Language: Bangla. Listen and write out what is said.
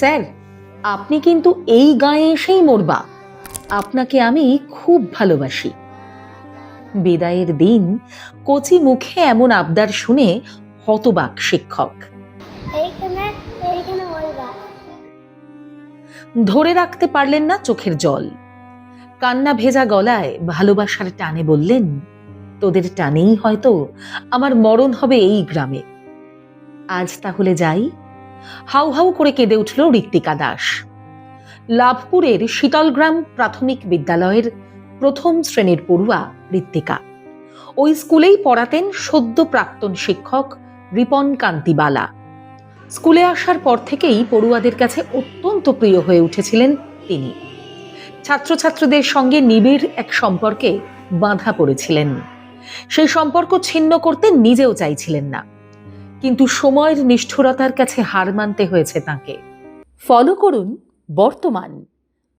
স্যার আপনি কিন্তু এই গায়ে এসেই মরবা আপনাকে আমি খুব ভালোবাসি। বিদায়ের দিন কচি মুখে এমন আবদার শুনে হতবাক শিক্ষক। ধরে রাখতে পারলেন না চোখের জল। কান্না ভেজা গলায় ভালোবাসার টানে বললেন তোদের টানেই হয়তো আমার মরণ হবে এই গ্রামে। আজ তাহলে যাই হাউ হাউ করে কেঁদে উঠল ঋত্বিকা দাস। লাভপুরের শীতলগ্রাম প্রাথমিক বিদ্যালয়ের প্রথম শ্রেণির পড়ুয়া ঋত্বিকা। ওই স্কুলেই পড়াতেন সদ্য প্রাক্তন শিক্ষক রিপন কান্তিবালা স্কুলে আসার পর থেকেই পড়ুয়াদের কাছে অত্যন্ত প্রিয় হয়ে উঠেছিলেন তিনি। ছাত্রছাত্রীদের সঙ্গে নিবিড় এক সম্পর্কে বাঁধা পড়েছিলেন। সেই সম্পর্ক ছিন্ন করতে নিজেও চাইছিলেন না। কিন্তু সময়ের নিষ্ঠুরতার কাছে হার মানতে হয়েছে তাকে। ফলো করুন বর্তমান।